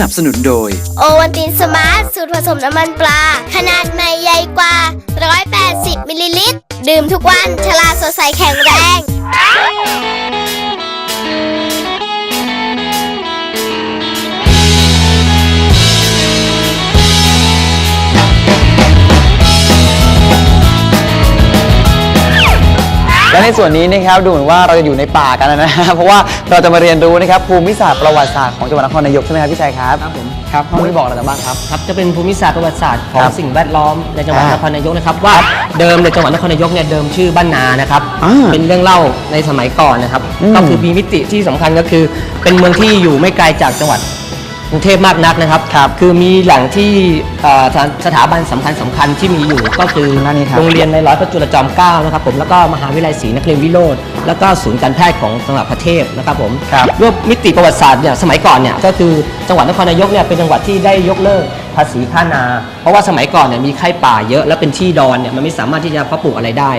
นับสนุนโดย โอวันตินสมาร์ท สูตรผสมน้ำมันปลา ขนาดใหม่ใหญ่กว่า 180 มิลลิลิตร ดื่มทุกวัน ฉลาดสดใสแข็งแรง และในส่วนนี้นะครับดูเหมือนว่าเราจะอยู่ในป่ากันนะฮะเพราะว่าเราจะมาเรียนรู้นะครับภูมิศาสตร์ประวัติศาสตร์ของจังหวัดนครนายกใช่ไหมครับพี่ชัยครับครับผมครับห้องนี้บอกอะไรกันบ้างครับ ครับจะเป็นภูมิศาสตร์ประวัติศาสตร์ของครับสิ่งแวดล้อมในจังหวัดอ่านครนายกนะครับว่าเดิมในจังหวัดนครนายกเนี่ยเดิมชื่อบ้านนานะครับอ่าเป็นเรื่องเล่าในสมัยก่อนนะครับอืมก็คือมีมิติที่สำคัญก็คือ เป็นเมืองที่อยู่ไม่ไกลจากจังหวัด กรุงเทพมากนักนะครับครับคือมีแหล่งที่เอ่อสถานสถาบันสำคัญสำคัญที่มีอยู่ก็คือนั่นนี่ครับ โรงเรียนในร้อยพระจุลจอมเกล้านะครับผมแล้วก็มหาวิทยาลัยศรีนครินทรวิโรธแล้วก็ศูนย์การแพทย์ของจังหวัดพระเทพนะครับผม ครับด้วยมิติประวัติศาสตร์เนี่ยสมัยก่อนเนี่ยก็คือจังหวัดนครนายกเนี่ยเป็นจังหวัดที่ได้ยกเลิกภาษีค่านา เพราะว่าสมัยก่อนเนี่ยมีไข้ป่าเยอะแล้วเป็นที่ดอนเนี่ยมันไม่สามารถที่จะเพาะปลูกอะไรได้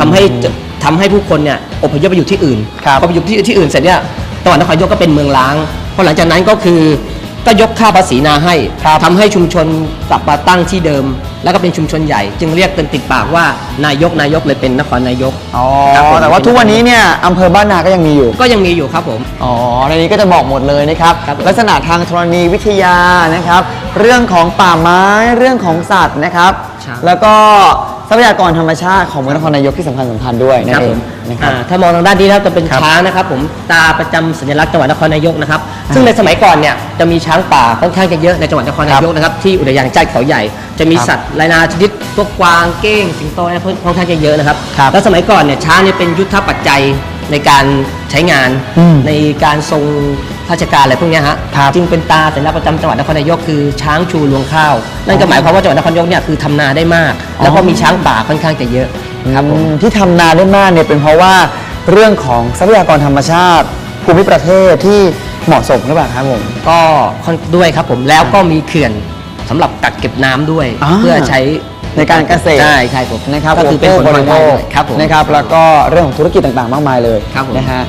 ทำให้จะทำให้ผู้คนเนี่ยอพยพไปอยู่ที่อื่นครับ พอไปอยู่ที่ที่อื่นเสร็จเนี่ยจังหวัดนครนายกก็เป็นเมืองล้างพอหลังจากนั้นก็คือ ก็ยกค่าภาษีนาให้ทำให้ชุมชนกลับมาตั้งที่เดิม แล้วก็เป็นชุมชนใหญ่ จึงเรียกเป็นติดปากว่านายกนายกเลยเป็นนครนายก อ๋อ ครับผม แต่ว่าทุกวันนี้เนี่ยอำเภอบ้านนาก็ยังมีอยู่ ก็ยังมีอยู่ครับผม อ๋อ ในนี้ก็จะบอกหมดเลยนะครับ ครับผม ลักษณะทางธรณีวิทยานะครับ เรื่องของป่าไม้ เรื่องของสัตว์นะครับแล้วก็ ทรัพยากรธรรมชาติของเมืองนครนายกที่สำคัญสำคัญด้วยนั่นเองนะครับอ่าถ้ามองทางด้านนี้นะครับจะเป็นครับช้างนะครับผมตาประจำสัญลักษณ์จังหวัดนครนายกนะครับซึ่งในสมัยก่อนเนี่ยจะมีช้างป่าค่อนข้างจะเยอะในจังหวัดนครนายกนะครับที่อุทยานแห่งชาติเขาใหญ่ จะมีครับสัตว์หลายนาชนิดพวกกวางเก้งสิงโตเนี่ยค่อนข้างจะเยอะนะครับครับแล้วสมัยก่อนเนี่ยช้างเนี่ยเป็นยุทธปัจจัยในการใช้งานอืมในการทรง ราชการอะไรพวกเนี้ยฮะครับจึงเป็นตาสัญลักษณ์ประจำจังหวัดนครนายกคือช้างชูรวงข้าว นั่นก็หมายความว่าจังหวัดนครนายกเนี่ยคือทำนาได้มาก แล้วก็มีช้างป่าค่อนข้างจะเยอะครับผม อืมที่ทำนาได้มากเนี่ยเป็นเพราะว่าเรื่องของทรัพยากรธรรมชาติ ภูมิประเทศที่เหมาะสมหรือเปล่าครับผม ก็ค่อนด้วยครับผมแล้วก็มีเขื่อนสำหรับกักเก็บน้ำด้วย อ่า เพื่อใช้ในการเกษตรใช่ใช่ผมนะครับก็คือเป็นผลบพลอริยโภได้คด้วยครับผม นะครับแล้วก็เรื่องของธุรกิจต่างๆ มากมายเลยครับผม นะฮะ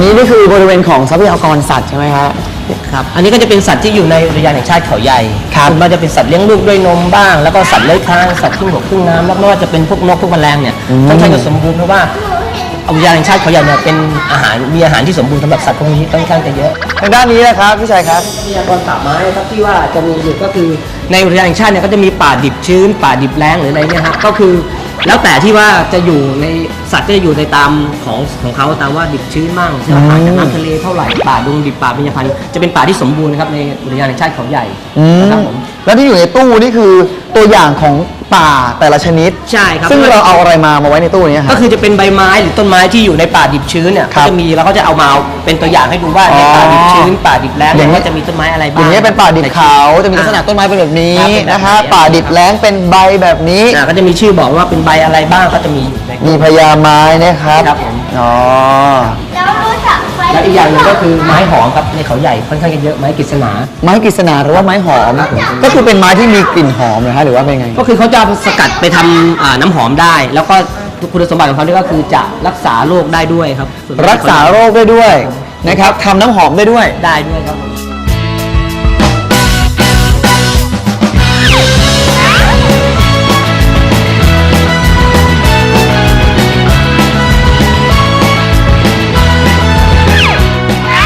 นนี้นี่คือบริเวณของทรัพยากรสัตว์ใช่ไหมฮะครับ อันนี้ก็จะเป็นสัตว์ที่อยู่ในอุทยานแห่งชาติเขาใหญ่ครับส่วนมากจะเป็นสัตว์เลี้ยงลูกด้วยนมบ้าง แล้วก็สัตว์เลื้อยคลาน สัตว์ครึ่งบกครึ่งน้ำแล้วไม่ว่าจะเป็นพวกนกพวกแมลงเนี่ยค่อนข้างจะสมบูรณ์เพราะว่าอุทยานแห่งชาติเขาใหญ่เนี่ยเป็นอาหาร มีอาหารที่สมบูรณ์สำหรับสัตว์พวกนี้ค่อนข้างจะเยอะ ทางด้านนี้นะครับพี่ชัยครับ ทรัพยากรป่าไม้ครับที่ว่าจะมีอยู่ก็คือในอุทยานแห่งชาติเนี่ยก็จะมีป่าดิบชื้น ป่าดิบแล้งหรืออะไรเนี่ยฮะก็คือ แล้วแต่ที่ว่าจะอยู่ในสัตว์จะอยู่ในตามของของเขาตามว่าดิบชื้นมั่งเชื่อห่านจากน้ำทะเลเท่าไหร่ป่าดงดิบป่าเบญจพรรณจะเป็นป่าที่สมบูรณ์นะครับในอุทยานแห่งชาติเขาใหญ่นะครับผม แล้วที่อยู่ในตู้นี่คือตัวอย่างของป่าแต่ละชนิด ใช่ครับ ซึ่งเราเอาอะไรมามาไว้ในตู้นี้คก็รับคือจะเป็นใบไม้หรือต้นไม้ที่อยู่ในป่าดิบชื้นเนี่ยครัก็บจะมีแล้วก็จะเอามาเป็นตัวอย่างให้ดูว่าในป่าดิบชื้น ป่าดิบแล้งอย่างนี้เนี่ยก็จะมีต้นไม้อะไรอบ้างย่างนี้ยเป็นป่าดิบเขาจะมีลักษณะต้นไม้เป็นแบบนี้ครับเป็นแบบนี้นะคะป่าดิบแล้งเป็นใบแบบนี้ อ่าก็จะมีชื่อบอกว่าเป็นใบอะไรบ้างก็จะมีอยู่ใน มีพญาไม้นะครับครับผม อ๋อ แล้วรู้จักไฟแล้วอีกอย่างหนึงก็คือไม้หอมครับในเขาใหญ่ค่อนข้างจะเยอะไม้กฤษณา ไม้กฤษณาหรือว่าไม้หอม ก็คือเป็นไม้ที่มีกลิ่นหอมนะฮะหรือว่าเป็นไง ก็คือเขาจะสกัดไปทำอ่าน้ำหอมได้ แล้วก็คุณสมบัติของเขาเนี่ยก็คือจะรักษาโรคได้ด้วยครับส่วนรักษาโรคได้ด้วยนะครับทำน้ำหอมได้ด้วย ได้ด้วยครับผม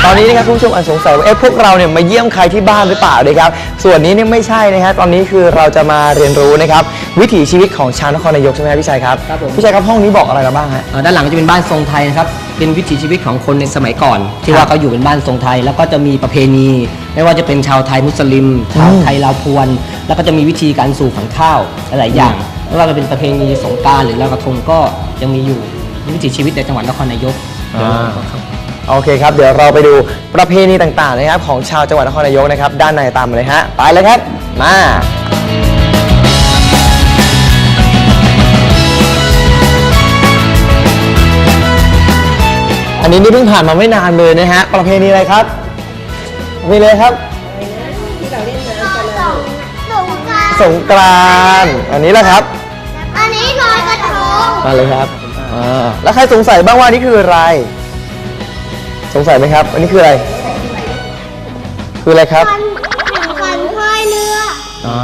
ตอนนี้นะครับคุณผู้ชมอาจสงสัยว่าเอ๊ะพวกเราเนี่ยมาเยี่ยมใครที่บ้านหรือเปล่าเลยครับ ส่วนนี้เนี่ยไม่ใช่นะฮะตอนนี้คือเราจะมาเรียนรู้นะครับวิถีชีวิตของชาวนครนายกใช่ไหมครับพี่ชัยครับครับผม พี่ชัยครับห้องนี้บอกอะไรเราบ้างฮะอ่าด้านหลังจะเป็นบ้านทรงไทยนะครับ เป็นวิถีชีวิตของคนในสมัยก่อน ที่ครับว่าเขาอยู่เป็นบ้านทรงไทย แล้วก็จะมีประเพณี ไม่ว่าจะเป็นชาวไทยมุสลิม ชาวไทยลาวพวน แล้วก็จะมีวิธีการสู่ขวัญข้าวหลายๆอย่าง ไม่ว่าจะเป็นประเพณีสงกรารหรือลอยกระทงก็ยังมีอยู่วิถีชีวิตในจังหวัดนครนายกอ่า ครับ โอเคครับ เดี๋ยวเราไปดูประเพณีต่างๆนะครับ ของชาวจังหวัดนครนายกนะครับ ด้านในตามมาเลยฮะ ไปเลยครับ มาอันนี้นี่เพิ่งผ่านมาไม่นานเลยนะฮะ ประเพณีอะไรครับมีเลยครับสงกรานต์สงกรานต์อันนี้แหละครับ อันนี้ลอยกระทงมาเลยครับอ่าแล้วใครสงสัยบ้างว่านี่คืออะไร สงสัยไหมครับ อันนี้คืออะไร คืออะไรครับขันพายเรืออ่า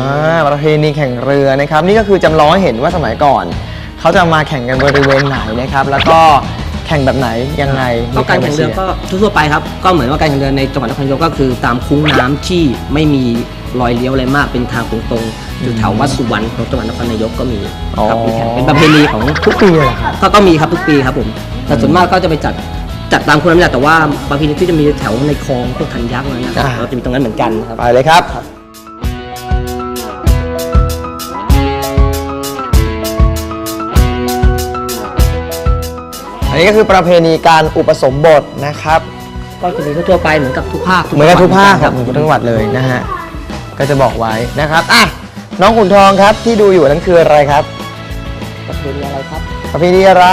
ประเพณีแข่งเรือนะครับ นี่ก็คือจำลองให้เห็นว่าสมัยก่อน เขาจะมาแข่งกันบริเวณไหนนะครับ แล้วก็แข่งแบบไหนยังไงก็การแข่งเรือก็ทั่วๆไปครับ ก็เหมือนว่าการแข่งเรือในจังหวัดนครนายกก็คือตามคุ้งน้ำที่ไม่มีรอยเลี้ยวอะไรมากเป็นทางตรงๆอยู่แถววัดสุวรรณของจังหวัดนครนายกก็มีครับมีแข่งเป็นประเพณีของทุกปีเลยเหรอครับ ก็ก็มีครับทุกปีครับผมแต่ส่วนมากก็จะไปจัด จัดตามคุณน้ำหนักแต่ว่าประเพณีที่จะมีแถวในคลองพวกทันยักษ์นั้นนะครับอ่า เราจะมีตรงนั้นเหมือนกันครับ ไปเลยครับ อันนี้ก็คือประเพณีการอุปสมบทนะครับ ก็จะมีทั่วๆไปเหมือนกับทุกภาคเหมือนกับทุกภาคจังหวัดครับเหมือนกับทุกจังหวัดเลยนะฮะ ก็จะบอกไว้นะครับอะน้องขุนทองครับที่ดูอยู่นั้นคืออะไรครับ ประเพณีอะไรครับ ประเพณีอะไร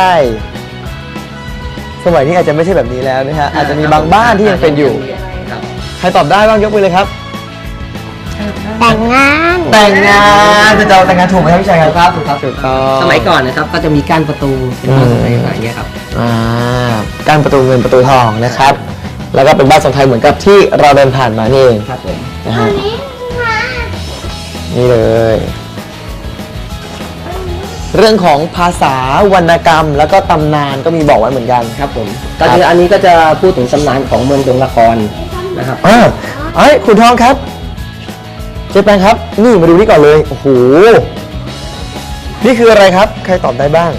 สมัยนี้อาจจะไม่ใช่แบบนี้แล้วนะฮะอาจจะมีบางบ้านที่ยังเป็นอยู่ ครับใครตอบได้บ้างยกมือเลยครับ แต่งงานแต่งงานจะจะแต่งงานถูกไหมครับพี่ชัยครับครับถูกครับถูกต้องสมัยก่อนนะครับก็จะมีก้านประตูเป็นบ้านสมัยก่อนอย่างเงี้ยครับอ่าการประตูเงินประตูทองนะครับ แล้วก็เป็นบ้านทรงไทยเหมือนกับที่เราเดินผ่านมานี่เองครับผมนะฮะนี่เลย เรื่องของภาษาวรรณกรรม แล้วก็ตำนานก็มีบอกไว้เหมือนกัน ครับผมก็คืออันนี้ก็จะพูดถึงตำนานของเมืองดงละครนะครับอ่าเอ้ยคุณทองครับ เจ๊แปงครับ นี่มาดูนี่ก่อนเลย โอ้โห นี่คืออะไรครับ ใครตอบได้บ้าง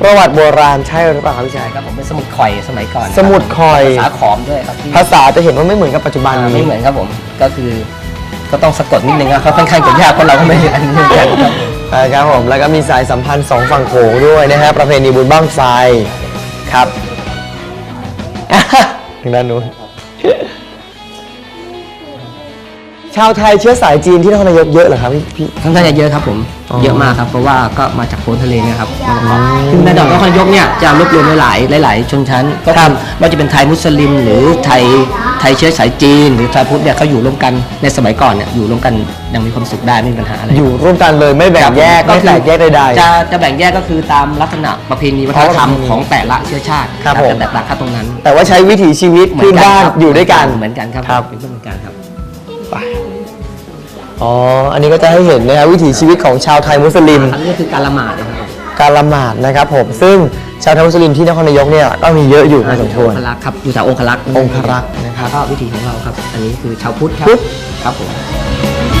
ประวัติโบราณใช่หรือเปล่าครับพี่ชาย ครับผมเป็นสมุดข่อยสมัยก่อนสมุดข่อย ภาษาขอมด้วยครับที่ภาษาจะเห็นว่าไม่เหมือนกับปัจจุบันอ่านี้ไม่เหมือนครับผมก็คือ ก็ต้องสะกดนิดนึงครับค่อนข้างจะยากเพราะเราก็ไม่อันนี้เหมือนกันครับใช่ครับผมแล้วก็มีสายสัมพันธ์สองฝั่งโขงด้วยนะฮะประเพณีบุญบ้างไฟครับ ทางด้านนู้น ชาวไทยเชื้อสายจีนที่นครนายกเยอะเหรอครับพี่พี่ ค่อนข้างจะเยอะครับผม อ๋อเยอะมากครับ เพราะว่าก็มาจากโซนทะเลเนะครับซึ่งในดอกนครนายกเนี่ยจะรวบรวมหลายๆหลาย ๆ ชนชั้น ก็คือไม่ว่าจะเป็นไทยมุสลิม หรือไทยไทยเชื้อสายจีน หรือไทยพุทธเนี่ยเขาอยู่ร่วมกันในสมัยก่อนเนี่ยอยู่ร่วมกันอยังมีความสุขได้ไม่มีปัญหาอะไรอยู่ร่วมกันเลยไม่แบ่งแยกไม่แตกแยกใด จะจะแบ่งแยกก็คือตามลักษณะประเพณีวัฒนธรรมอ๋อของแต่ละเชื้อชาติครับผม จะแตกต่างกันตรงนั้นๆแต่ว่าใช้วิถีชีวิตพื้นบ้านครับอยู่ด้วยกัน เหมือนกันครับครับ เป็นเพื่อนเหมือนกันครับไป อ๋อ อันนี้ก็จะให้เห็นนะครับวิถีชีวิตของชาวไทยมุสลิม อันนี้ก็คือการละหมาดนะครับการละหมาดนะครับผม ซึ่งชาวไทยมุสลิมที่นครนายกเนี่ยก็มีเยอะอยู่พอสมควร องครักษ์ครับอยู่แถวองครักษ์องครักษ์นะครับก็วิถีของเราครับ อันนี้คือชาวพุทธครับพุทธ ครับผม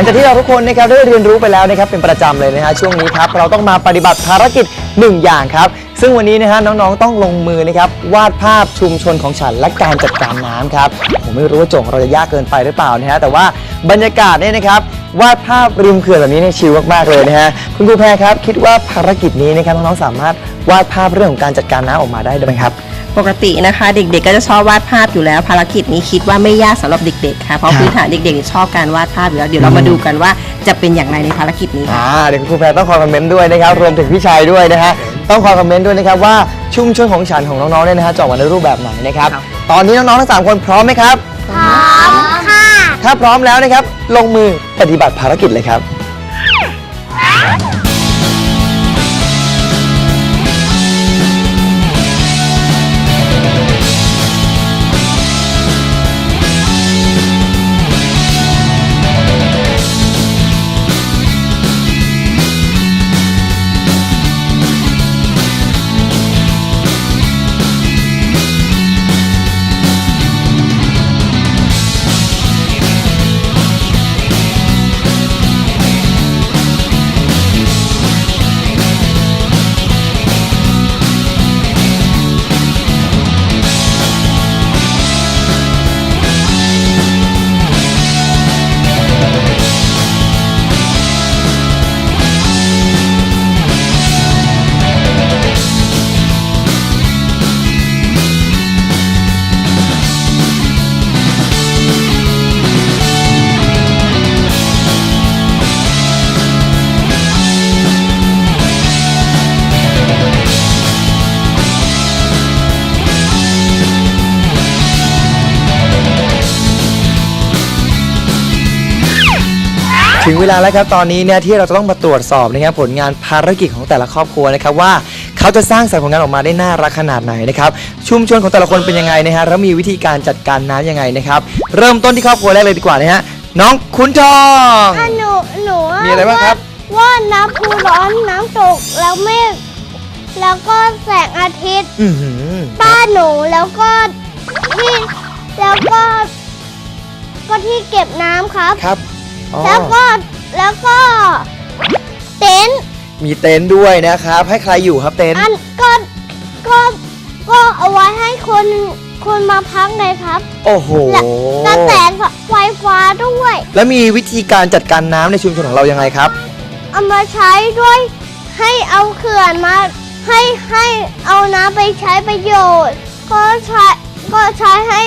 ลังจากที่เราทุกคนนะครับได้เรียนรู้ไปแล้วนะครับเป็นประจำเลยนะฮะช่วงนี้ครับเราต้องมาปฏิบัติภารกิจหนึ่งอย่างครับ ซึ่งวันนี้นะฮะน้องๆต้องลงมือนะครับวาดภาพชุมชนของฉันและการจัดการน้ำครับผมไม่รู้ว่าโจทย์ของเราจะยากเกินไปหรือเปล่านะฮะแต่ว่าบรรยากาศเนี่ยนะครับวาดภาพริมเขื่อนแบบนี้เนี่ยชิลมากๆเลยนะฮะคุณครูแพรครับ คิดว่าภารกิจนี้นะครับน้องๆสามารถวาดภาพเรื่องของการจัดการน้ำออกมาได้ไหมครับ ปกตินะคะ เด็กๆก็จะชอบวาดภาพอยู่แล้ว ภารกิจนี้คิดว่าไม่ยากสำหรับเด็กๆค่ะเพราะครับ พื้นฐานเด็กๆชอบการวาดภาพอยู่แล้วเดี๋ยวเรามาดูกันว่าจะเป็นอย่างไรในภารกิจนี้ค่ะ อ่าเดี๋ยวคุณครูแพรต้องคอยคอมเมนต์ด้วยนะครับรวมถึงพี่ชัยด้วยนะฮะต้องคอยคอมเมนต์ด้วยนะครับว่าชุมชนของฉันของน้องๆเนี่ยนะฮะจะออกมาในรูปแบบไหนนะครับครับ ตอนนี้น้องๆทั้งสามคนพร้อมไหมครับ พร้อมค่ะ ถ้าพร้อมแล้วนะครับ ลงมือปฏิบัติภารกิจเลยครับ ถึงเวลาแล้วครับตอนนี้เนี่ยที่เราจะต้องมาตรวจสอบนะครับผลงานภารกิจของแต่ละครอบครัวนะครับว่าเขาจะสร้างสรรค์ผลงานออกมาได้น่ารักขนาดไหนนะครับชุมชนของแต่ละคนเป็นยังไงนะฮะแล้วมีวิธีการจัดการน้ำยังไงนะครับเริ่มต้นที่ครอบครัวแรกเลยดีกว่านะฮะน้องขุนทองถ้าหนูหนูมีอะไรบ้างครับว่าน้ำพุร้อนน้ำตกแล้วเมฆแล้วก็แสงอาทิตย์อือหือบ้านหนูแล้วก็ที่แล้วก็ ก็ที่เก็บน้ำครับ ครับ อ๋อแล้วก็แล้วก็ เต็นท์มีเต็นท์ด้วยนะครับ ให้ใครอยู่ครับเต็นท์อันก็ก็ก็เอาไว้ให้คนคนมาพักไงครับโอ้โหและแสงไฟฟ้าด้วย แล้วมีวิธีการจัดการน้ำในชุมชนของเรายังไงครับ เอามาใช้ด้วยให้เอาเขื่อนมาให้ให้เอาน้ำไปใช้ประโยชน์ ก็ใช้ก็ใช้ให้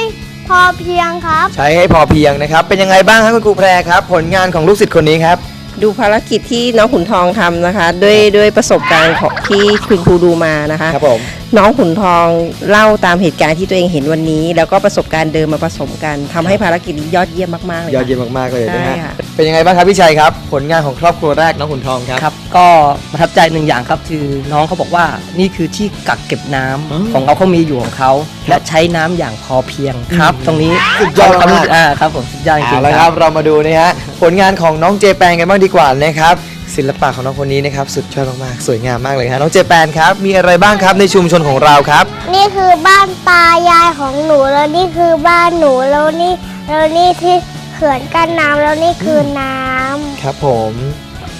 พอเพียงครับ ใช้ให้พอเพียงนะครับ เป็นยังไงบ้างครับคุณครูแพรครับ ผลงานของลูกศิษย์คนนี้ครับ ดูภารกิจที่น้องขุนทองทำนะคะ ด้วยด้วยประสบการณ์ของที่คุณครูดูมานะคะ ครับผมน้องขุนทองเล่าตามเหตุการณ์ที่ตัวเองเห็นวันนี้ แล้วก็ประสบการณ์เดิมมาผสมกันทำให้ภารกิจนี้ยอดเยี่ยมมาก ๆ เลยยอดค่ะ เยี่ยมมากๆเลยนะฮะใช่ค่ะ เป็นยังไงบ้างครับพี่ชัยครับ ผลงานของครอบครัวแรกน้องขุนทองครับ ครับก็ประทับใจหนึ่งอย่างครับคือน้องเขาบอกว่านี่คือที่กักเก็บน้ำอืมของเขาเขามีอยู่ของเขาและใช้น้ำอย่างพอเพียงครับอืมตรงนี้สุดยอดควมากอ่าครับผมสุดยอดจริเอางละๆครับเรามาดูนะฮะ ผลงานของน้องเจแปนกันบ้างดีกว่านะครับศิลปะของน้องคนนี้นะครับสุดยอดมากๆสวยงามมากเลยฮะน้องเจแปนครับมีอะไรบ้างครับในชุมชนของเราครับ นี่คือบ้านตายายของหนูแล้วนี่คือบ้านหนูแล้วนี่แล้วนี่ที่เขื่อนกั้นน้ำแล้วนี่คือน้ำครับผม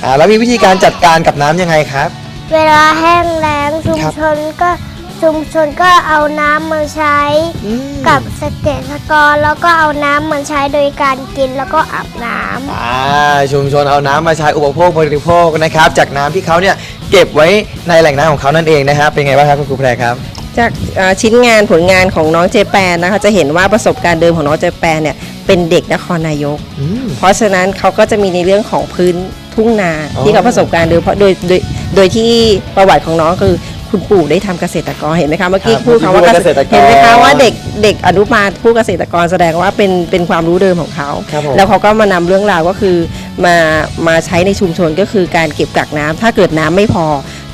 อ่าแล้วมีวิธีการจัดการกับน้ำยังไงครับ เวลาแห้งแล้งชุมครับชนก็ ชุมชนก็เอาน้ำมาใช้ อืมกับเกษตรกรแล้วก็เอาน้ำมาใช้โดยการกินแล้วก็อาบน้ำ อ่าชุมชนเอาน้ำมาใช้อุปโภคบริโภคนะครับ จากน้ำที่เขาเนี่ยเก็บไว้ในแหล่งน้ำของเขานั่นเองนะครับ เป็นไงบ้างครับคุณครูแพรครับ จากเอ่อชิ้นงานผลงานของน้องเจแปนนะคะจะเห็นว่าประสบการณ์เดิมของน้องเจแปนเนี่ยเป็นเด็กนครนายก อืม เพราะฉะนั้นเขาก็จะมีในเรื่องของพื้นทุ่งนาอ๋อ ที่เขาประสบการณ์เดิมเพราะโดยโดยโดยที่ประวัติของน้องคือ คุณปู่ได้ทำเกษตรกรเห็นไหมคะเมื่อกี้ครับพูดคำว่าเกษตรกรเห็นไหมคะว่าเด็กเด็กอนุบาลผู้เกษตรกรแสดงว่าเป็นเป็นความรู้เดิมของเขา ครับผม แล้วเขาก็มานำเรื่องราวก็คือมามาใช้ในชุมชนก็คือการเก็บกักน้ำถ้าเกิดน้ำไม่พอ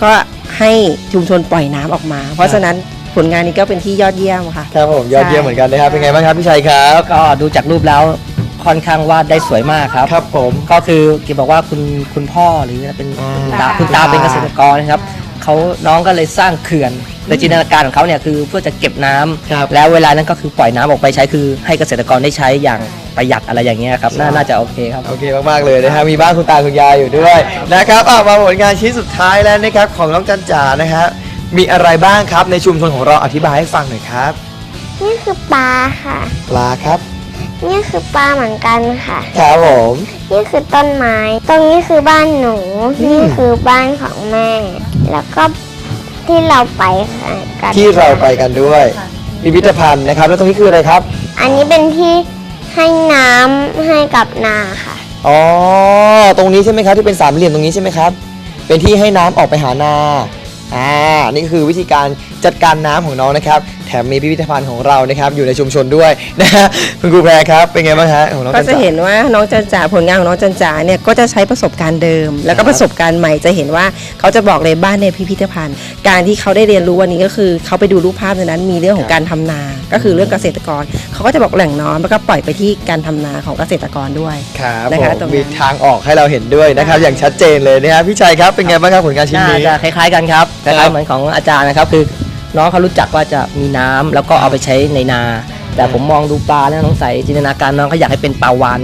ก็ให้ชุมชนปล่อยน้ำออกมา เพราะฉะนั้นผลงานนี้ก็เป็นที่ยอดเยี่ยมค่ะ ครับผมยอดเยี่ยมเหมือนกันนะครับเป็นไงบ้างครับพี่ชัยครับก็ดูจากรูปแล้วค่อนข้างวาดได้สวยมากครับ ครับผม ก็คือกีบอกว่าคุณคุณพ่อหรือเป็นอ่าคุณตาคุณตาเป็นเกษตรกรนะครับ เขาน้องก็เลยสร้างเขื่อนในจินตนาการของเขาเนี่ยคือเพื่อจะเก็บน้ำครับ แล้วเวลานั้นก็คือปล่อยน้ำออกไปใช้คือให้เกษตรกรได้ใช้อย่างประหยัดอะไรอย่างเงี้ยครับน่าน่าจะโอเคครับ โอเคมากๆเลยนะฮะมีบ้านคุณตาคุณยายอยู่ด้วยนะครับอะมาผลงานชิ้นสุดท้ายแล้วนะครับของน้องจันจ๋านะครับมีอะไรบ้างครับในชุมชนของเราอธิบายให้ฟังหน่อยครับนี่คือปลาค่ะ ปลาครับนี่คือปลาเหมือนกันค่ะ ครับผม นี่คือต้นไม้ ตรงนี้คือบ้านหนูอืมนี่คือบ้านของแม่ แล้วก็ที่เราไปค่ะกันที่เราไปกันด้วยพิพิธภัณฑ์นะครับ แล้วตรงนี้คืออะไรครับ อันนี้เป็นที่ให้น้ำให้กับนาค่ะ อ๋อตรงนี้ใช่ไหมครับที่เป็นสามเหลี่ยมตรงนี้ใช่ไหมครับ เป็นที่ให้น้ำออกไปหานาอ่านี่คือวิธีการจัดการน้ำของน้องนะครับ แถมมีพิพิธภัณฑ์ของเรานะครับอยู่ในชุมชนด้วยนะฮะคุณครูแพรครับเป็นไงบ้างฮะของน้องก็จันจะจ๋า เห็นว่าน้องจันจ๋าผลงานของน้องจันจ๋าเนี่ยก็จะใช้ประสบการณ์เดิม แล้วก็ครับประสบการณ์ใหม่จะเห็นว่าเขาจะบอกเลยบ้านในพิพิธภัณฑ์ การที่เขาได้เรียนรู้วันนี้ก็คือเขาไปดูรูปภาพในนั้นมีเรื่องของการทำนา ก็คือเรื่องเกษตรกร เขาก็จะบอกแหล่งน้ำแล้วก็ปล่อยไปที่การทำนาของเกษตรกรด้วย ครับนะคะผมตรงนั้น มีทางออกให้เราเห็นด้วยนะครับ อย่างชัดเจนเลยนะครับพี่ชัยครับเป็นไงบ้างครับผลงานชิ้นน่านี้ จะคล้ายๆกันครับคครัล้ายบๆเหมือนของอาจารย์นะครับคือ น้องเขารู้จักว่าจะมีน้ำแล้วก็เอาไปใช้ในนา แต่ผมมองดูปลาแล้วน้องใสจินตนาการน้องเขาอยากให้เป็นปลาวาน